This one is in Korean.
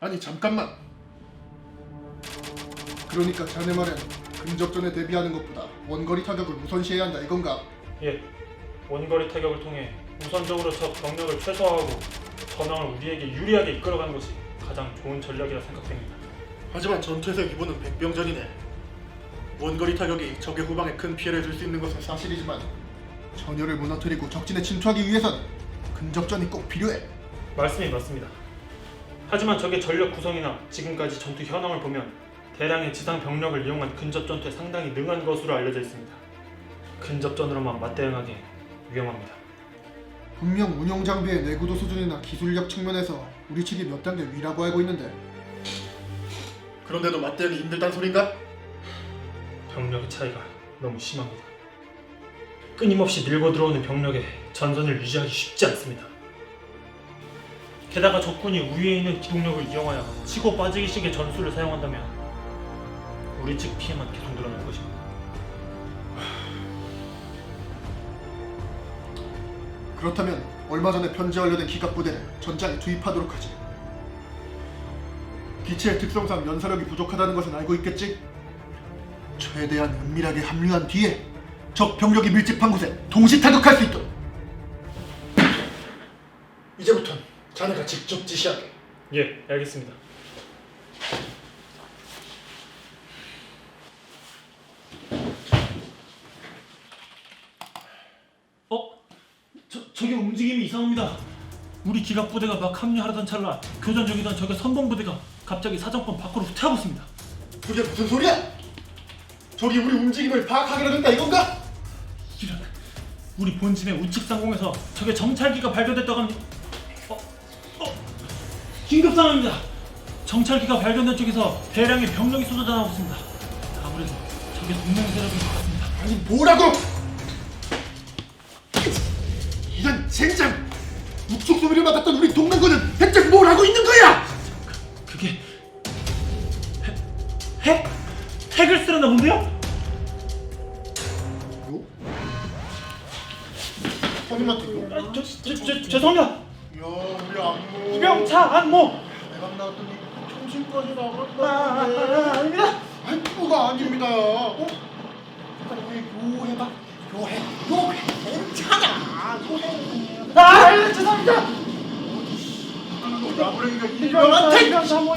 아니 잠깐만. 그러니까 자네 말은 근접전에 대비하는 것보다 원거리 타격을 우선시해야 한다 이건가? 예, 원거리 타격을 통해 우선적으로 적 병력을 최소화하고 전황을 우리에게 유리하게 이끌어가는 것이 가장 좋은 전략이라 생각됩니다. 하지만 전투에서 기본은 백병전이네. 원거리 타격이 적의 후방에 큰 피해를 줄 수 있는 것은 사실이지만 전열을 무너뜨리고 적진에 침투하기 위해서는 근접전이 꼭 필요해. 말씀이 맞습니다. 하지만 적의 전력 구성이나 지금까지 전투 현황을 보면 대량의 지상 병력을 이용한 근접 전투에 상당히 능한 것으로 알려져 있습니다. 근접전으로만 맞대응하기 위험합니다. 분명 운용 장비의 내구도 수준이나 기술력 측면에서 우리 측이 몇 단계 위라고 알고 있는데. 그런데도 맞대응이 힘들단 소린가? 병력의 차이가 너무 심합니다. 끊임없이 밀고 들어오는 병력에 전선을 유지하기 쉽지 않습니다. 게다가 적군이 우위에 있는 기동력을 이용하여 치고 빠지기식의 전술을 사용한다면 우리 측 피해만 계속 늘어날 것입니다. 그렇다면 얼마 전에 편지 완료된 기갑 부대를 전장에 투입하도록 하지. 기체의 특성상 연사력이 부족하다는 것은 알고 있겠지? 최대한 은밀하게 합류한 뒤에 적 병력이 밀집한 곳에 동시 타격할 수 있도록. 이제부턴 자네가 직접 지시하게. 예, 알겠습니다. 어? 저, 저기 움직임이 이상합니다. 우리 기갑 부대가 막 합류하려던 찰나 교전 중이던 적의 선봉 부대가 갑자기 사정권 밖으로 후퇴하고 있습니다. 그게 무슨 소리야? 저기 우리 움직임을 파악하기로 된다 이건가? 이런 우리 본진의 우측 상공에서 적의 정찰기가 발견됐다고 합니다. 어, 어, 긴급 상황입니다. 정찰기가 발견된 쪽에서 대량의 병력이 쏟아져 나오고 있습니다. 아무래도 적의 동맹 세력인 것 같습니다. 아니 뭐라고? 이런 젠장! 우측 수비를 맡았던 우리 동맹군은 대체 뭘 하고 있는 거야? 그게 핵, 핵? 핵을 쓰려나 본데요? 요? 선임한테 요? 아, 저, 저, 저, 죄송합니다. 야 우리 안무 수병차 안모. 내가 나왔더니 정신까지 아, 아, 나갔다는데 아, 아닙니다. 아니 뭐가 아닙니다 어? 빨리 요해봐 요해 요해 괜찮아 요해 아, 죄송합니다. 나부랭이가 이병한테 수병차 안모.